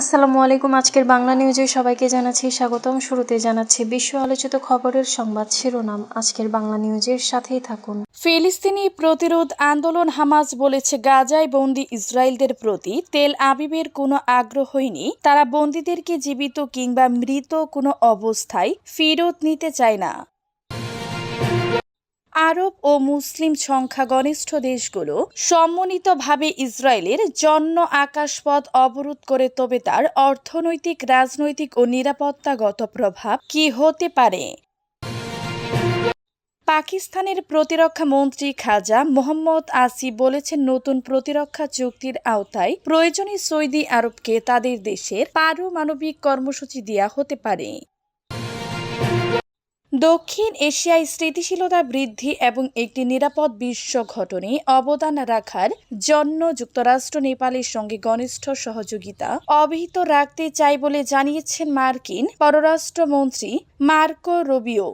আসসালামু আলাইকুম, আজকের বাংলা নিউজে সবাইকে জানাচ্ছি স্বাগতম। শুরুতে জানাচ্ছি বিশ্ব আলোচিত খবরের সংবাদ শিরোনাম। আজকের বাংলা নিউজের সাথেই থাকুন। ফিলিস্তিনি প্রতিরোধ আন্দোলন হামাস বলেছে, গাজায় বন্দি ইসরায়েলদের প্রতি তেল আবিবের কোনো আগ্রহই নেই। তারা বন্দীদেরকে জীবিত কিংবা মৃত কোনো অবস্থায় ফেরত নিতে চায় না। আরব ও মুসলিম সংখ্যাগরিষ্ঠ দেশগুলো সম্মিলিতভাবে ইসরায়েলের জন্য আকাশপথ অবরোধ করে, তবে তার অর্থনৈতিক, রাজনৈতিক ও নিরাপত্তাগত প্রভাব কি হতে পারে? পাকিস্তানের প্রতিরক্ষা মন্ত্রী খাজা মোহাম্মদ আসি বলেছেন, নতুন প্রতিরক্ষা চুক্তির আওতায় প্রয়োজনে সৌদি আরবকে তাদের দেশের পারমাণবিক কর্মসূচি দেওয়া হতে পারে। দক্ষিণ এশিয়ায় স্থিতিশীলতা বৃদ্ধি এবং একটি নিরাপদ বিশ্ব ঘটনে অবদান রাখার জন্য যুক্তরাষ্ট্র, নেপালের সঙ্গে ঘনিষ্ঠ সহযোগিতা অব্যাহত রাখতে চাই বলে জানিয়েছেন মার্কিন পররাষ্ট্রমন্ত্রী মার্কো রবিও।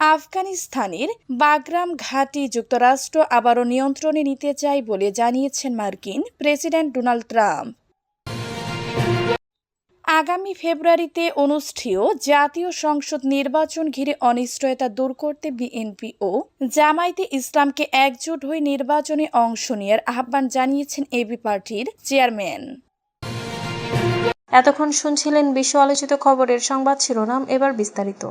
আফগানিস্তানের বাগরাম ঘাঁটি যুক্তরাষ্ট্র আবারও নিয়ন্ত্রণে নিতে চায় বলে জানিয়েছেন মার্কিন প্রেসিডেন্ট ডোনাল্ড ট্রাম্প। আগামী ফেব্রুয়ারিতে অনুষ্ঠেয় জাতীয় সংসদ নির্বাচন ঘিরে অনিশ্চয়তা দূর করতে বিএনপি ও জামায়াতে ইসলামকে একজোট হয়ে নির্বাচনে অংশ নেওয়ার আহ্বান জানিয়েছেন এবি পার্টির চেয়ারম্যান। এতক্ষণ শুনছিলেন বিশ্ব আলোচিত খবরের সংবাদ শিরোনাম এবার বিস্তারিত।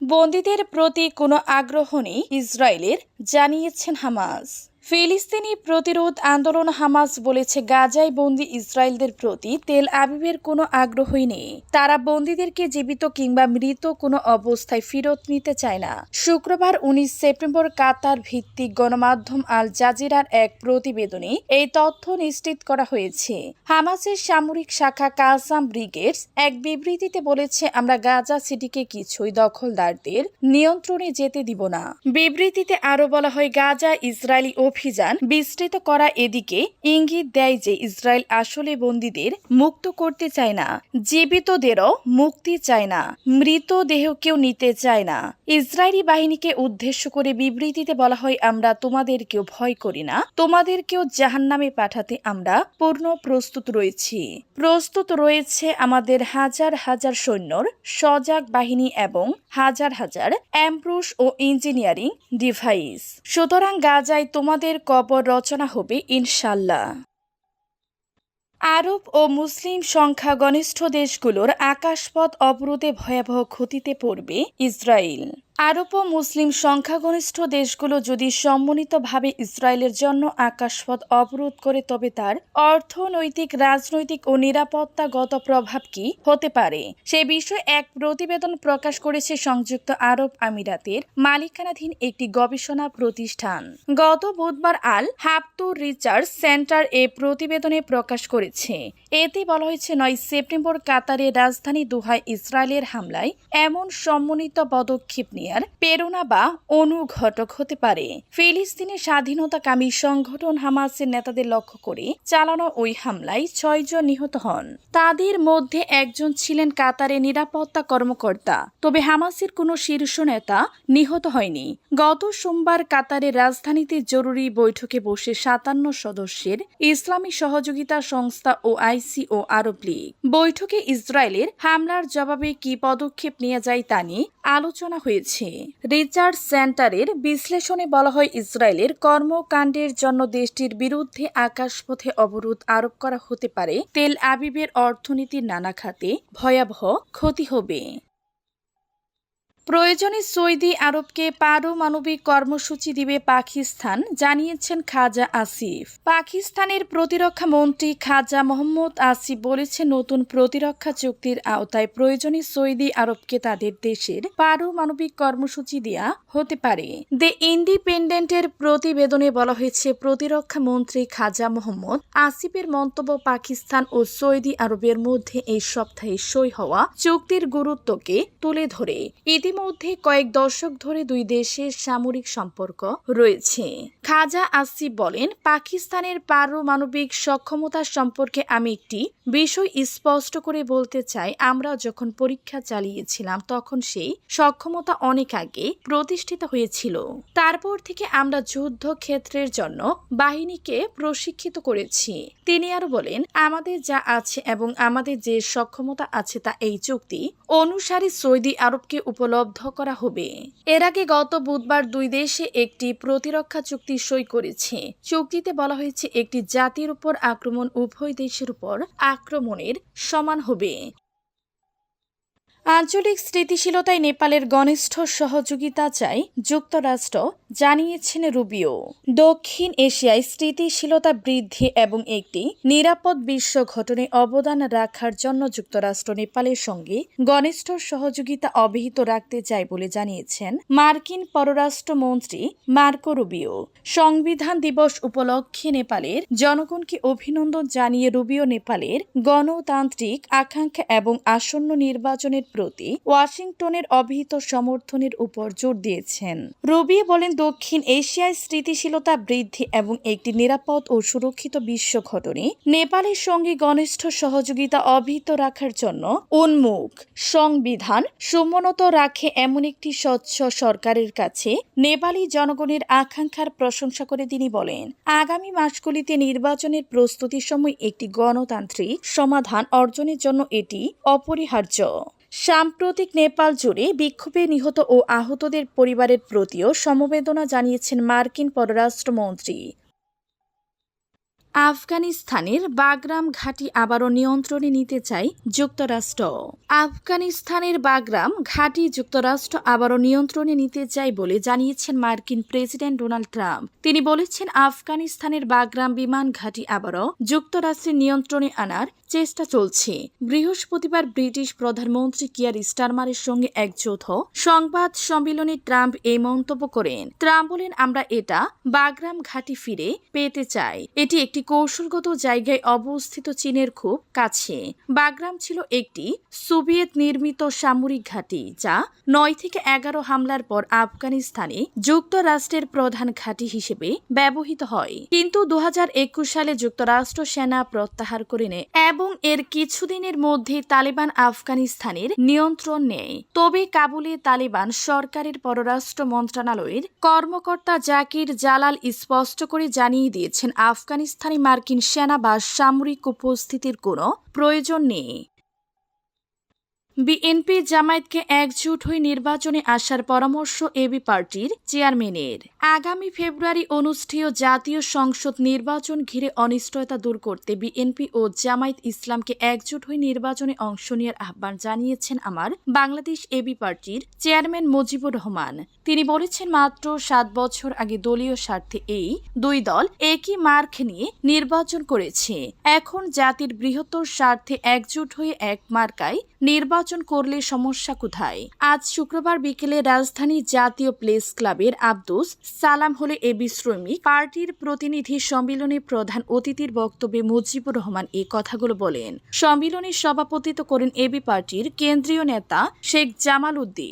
বন্দীদের প্রতি কোনো আগ্রহ নেই ইসরায়েলের জানিয়েছেন হামাস। ফিলিস্তিনি প্রতিরোধ আন্দোলন হামাস বলেছে গাজায় বন্দি ইসরায়েলদের প্রতি তেল আবিবের কোনো আগ্রহই নেই। তারা বন্দীদেরকে জীবিত কিংবা মৃত কোনো অবস্থায় ফেরত নিতে চায় না। শুক্রবার উনিশ সেপ্টেম্বর কাতার ভিত্তিক গণমাধ্যম আল জাজিরার এক প্রতিবেদনে এই তথ্য নিশ্চিত করা হয়েছে। হামাসের সামরিক শাখা কাসাম ব্রিগেডস এক বিবৃতিতে বলেছে, আমরা গাজা সিটিকে কিছুই দখলদারদের নিয়ন্ত্রণে যেতে দিব না। বিবৃতিতে আরও বলা হয়, গাজা ইসরায়েলি অভিযান বিস্তৃত করা এদিকে ইঙ্গিত দেয় যে ইসরায়েল আসলে বন্দীদের মুক্ত করতে চায় না, জীবিতদেরও মুক্তি চায় না মৃতদেহকেও নিতে চায় না। ইসরায়েলি বাহিনীকে উদ্দেশ্য করে বিবৃতিতে বলা হয়, আমরা তোমাদেরকেও ভয় করি না, তোমাদেরকেও জাহান্নামে পাঠাতে আমরা পূর্ণ প্রস্তুত রয়েছি। প্রস্তুত রয়েছে আমাদের হাজার হাজার সৈন্যর সজাগ বাহিনী এবং হাজার হাজার অ্যাম্প্রুশ ও ইঞ্জিনিয়ারিং ডিভাইস। সুতরাং গাজায় তোমাদের কবর রচনা হবে, ইনশাল্লাহ। আরব ও মুসলিম সংখ্যাগরিষ্ঠ দেশগুলোর আকাশপথ অবরোধে ভয়াবহ ক্ষতিতে পড়বে ইসরায়েল। আরব ও মুসলিম সংখ্যাগরিষ্ঠ দেশগুলো যদি সম্মিলিতভাবে ইসরায়েলের জন্য আকাশপথ অবরোধ করে, তবে তার অর্থনৈতিক, রাজনৈতিক ও নিরাপত্তাগত প্রভাব কি হতে পারে? সে বিষয়ে এক প্রতিবেদন প্রকাশ করেছে সংযুক্ত আরব আমিরাতের মালিকানাধীন একটি গবেষণা প্রতিষ্ঠান। গত বুধবার আল হাফতুর রিসার্চ সেন্টার এ প্রতিবেদনে প্রকাশ করেছে। এতে বলা হয়েছে, নয় সেপ্টেম্বর কাতারের রাজধানী দুহায় ইসরায়েলের হামলায় এমন সম্মিলিত পদক্ষেপ নেয়ার প্রেরণা বা অনুঘটক হতে পারে। ফিলিস্তিনের স্বাধীনতাকামী সংগঠন হামাসের নেতাদের লক্ষ্য করে চালানো ওই হামলায় ছয়জন নিহত হন। তাদের মধ্যে একজন ছিলেন কাতারের নিরাপত্তা কর্মকর্তা, তবে হামাসের কোনো শীর্ষ নেতা নিহত হয়নি। গত সোমবার কাতারের রাজধানীতে জরুরি বৈঠকে বসে সাতান্ন সদস্যের ইসলামী সহযোগিতা সংস্থা ও আইসি ও আরব লীগ। বৈঠকে ইসরায়েলের হামলার জবাবে কি পদক্ষেপ নেওয়া যায় তা নিয়ে আলোচনা হয়েছে। রিচার্ড সেন্টারের বিশ্লেষণে বলা হয়, ইসরায়েলের কর্মকাণ্ডের জন্য দেশটির বিরুদ্ধে আকাশপথে অবরোধ আরোপ করা হতে পারে। তেল আবিবের অর্থনীতির নানা খাতে ভয়াবহ ক্ষতি হবে। প্রয়োজনে সৌদি আরবকে পারমাণবিক কর্মসূচি দিবে পাকিস্তান, জানিয়েছেন খাজা আসিফ। পাকিস্তানের প্রতিরক্ষা মন্ত্রী খাজা মোহাম্মদ আসিফ বলেছেন, নতুন প্রতিরক্ষা চুক্তির আওতায় প্রয়োজনে সৌদি আরবকে তাদের দেশের পারমাণবিক কর্মসূচি দেয়া হতে পারে। দ্য ইন্ডিপেন্ডেন্টের প্রতিবেদনে বলা হয়েছে, প্রতিরক্ষা মন্ত্রী খাজা মোহাম্মদ আসিফের মন্তব্য, পাকিস্তান ও সৌদি আরবের মধ্যে এই সপ্তাহে সই হওয়া চুক্তির গুরুত্বকে তুলে ধরে। ইতিমধ্যে ইতিমধ্যে কয়েক দশক ধরে দুই দেশের সামরিক সম্পর্ক রয়েছে। খাজা আসিফ বলেন, পাকিস্তানের পারমাণবিক সক্ষমতা সম্পর্কে আমি একটি বিষয় স্পষ্ট করে বলতে চাই। আমরা যখন পরীক্ষা চালিয়েছিলাম, তখন সেই সক্ষমতা অনেক আগে প্রতিষ্ঠিত হয়েছিল। তারপর থেকে আমরা যুদ্ধ ক্ষেত্রের জন্য বাহিনীকে প্রশিক্ষিত করেছি। তিনি আরও বলেন, আমাদের যা আছে এবং আমাদের যে সক্ষমতা আছে তা এই চুক্তি অনুসারে সৌদি আরবকে উপলব্ধ করা হবে। এর আগে গত বুধবার দুই দেশে একটি প্রতিরক্ষা চুক্তি সই করেছে। চুক্তিতে বলা হয়েছে, একটি জাতির উপর আক্রমণ উভয় দেশের উপর আক্রমণের সমান হবে। আঞ্চলিক স্থিতিশীলতায় নেপালের ঘনিষ্ঠ সহযোগিতা চাই যুক্তরাষ্ট্র। জানিয়েছেন রুবিও। দক্ষিণ এশিয়ায় স্থিতিশীলতা বৃদ্ধি এবং একটি নিরাপদ বিশ্ব ঘটনে অবদান রাখার জন্য যুক্তরাষ্ট্র নেপালের সঙ্গে ঘনিষ্ঠ সহযোগিতা অব্যাহত রাখতে চায় বলে জানিয়েছেন মার্কিন পররাষ্ট্রমন্ত্রী মার্কো রুবিও। সংবিধান দিবস উপলক্ষে নেপালের জনগণকে অভিনন্দন জানিয়ে রুবিও নেপালের গণতান্ত্রিক আকাঙ্ক্ষা এবং আসন্ন নির্বাচনের প্রতি ওয়াশিংটনের অভিহিত সমর্থনের উপর জোর দিয়েছেন। রুবিও বলেন দক্ষিণ এশিয়ায় স্থিতিশীলতা বৃদ্ধি এবং একটি নিরাপদ ও সুরক্ষিত বিশ্ব ঘটনে নেপালের সঙ্গে ঘনিষ্ঠ সহযোগিতা অব্যাহত রাখার জন্য উন্মুখ সংবিধান সমুন্নত রাখে এমন একটি স্বচ্ছ সরকারের কাছে নেপালি জনগণের আকাঙ্ক্ষার প্রশংসা করে তিনি বলেন, আগামী মাসগুলিতে নির্বাচনের প্রস্তুতির সময় একটি গণতান্ত্রিক সমাধান অর্জনের জন্য এটি অপরিহার্য। সাম্প্রতিক নেপাল জুড়ে বিক্ষোভে নিহত ও আহতদের পরিবারের প্রতিও সমবেদনা জানিয়েছেন মার্কিন পররাষ্ট্রমন্ত্রী। আফগানিস্তানের বাগরাম ঘাঁটি আবারও নিয়ন্ত্রণে নিতে চায় যুক্তরাষ্ট্র। আফগানিস্তানের বাগরাম ঘাঁটি যুক্তরাষ্ট্র আবারও নিয়ন্ত্রণে নিতে চায় বলে জানিয়েছেন মার্কিন প্রেসিডেন্ট ডোনাল্ড ট্রাম্প। তিনি বলেছেন, আফগানিস্তানের বাগরাম বিমান ঘাঁটি আবারও যুক্তরাষ্ট্রের নিয়ন্ত্রণে আনার চেষ্টা চলছে। বৃহস্পতিবার ব্রিটিশ প্রধানমন্ত্রী কিয়ার স্টারমারের সঙ্গে এক যৌথ সংবাদ সম্মেলনে ট্রাম্প এই মন্তব্য করেন। ট্রাম্প বলেন, আমরা এটা বাগরাম ঘাঁটি ফিরে পেতে চাই। এটি একটি কৌশলগত জায়গায় অবস্থিত চীনের খুব কাছে। বাগরাম ছিল একটি সোভিয়েত নির্মিত সামরিক ঘাঁটি, যা নয় থেকে এগারো হামলার পর আফগানিস্তানে যুক্তরাষ্ট্রের প্রধান ঘাঁটি হিসেবে ব্যবহৃত হয়। কিন্তু দু হাজার একুশ সালে যুক্তরাষ্ট্র সেনা প্রত্যাহার করে নেয় এবং এর কিছুদিনের মধ্যে তালেবান আফগানিস্তানের নিয়ন্ত্রণ নেয়। তবে কাবুলে তালেবান সরকারের পররাষ্ট্র মন্ত্রণালয়ের কর্মকর্তা জাকির জালাল স্পষ্ট করে জানিয়ে দিয়েছেন, আফগানিস্তানে মার্কিন সেনা বা সামরিক উপস্থিতির কোনো প্রয়োজন নেই। বিএনপি জামায়াতকে একজোট হয়ে নির্বাচনে আসার পরামর্শ এবি পার্টির চেয়ারম্যানের। আগামী ফেব্রুয়ারি অনুষ্ঠেয় জাতীয় সংসদ নির্বাচন ঘিরে অনিশ্চয়তা দূর করতে বিএনপি ও জামায়াত ইসলামকে একজোট হয়ে নির্বাচনে অংশ নেওয়ার আহ্বান জানিয়েছেন আমার বাংলাদেশ এবি পার্টির চেয়ারম্যান মুজিবুর রহমান। তিনি বলেছেন, মাত্র সাত বছর আগে দলীয় স্বার্থে এই দুই দল একই মার্ক নিয়ে নির্বাচন করেছে। এখন জাতির বৃহত্তর স্বার্থে একজোট হয়ে এক মার্কায় নির্বাচন করলে সমস্যা কোথায়? আজ শুক্রবার বিকেলে রাজধানী জাতীয় প্লেস ক্লাবের আব্দুস সালাম হলে এবি শ্রমিক। পার্টির প্রতিনিধি সম্মেলনে প্রধান অতিথির বক্তব্যে মুজিবুর রহমান এই কথাগুলো বলেন। সম্মিলনে সভাপতিত্ব করেন এবি পার্টির কেন্দ্রীয় নেতা শেখ জামাল উদ্দিন।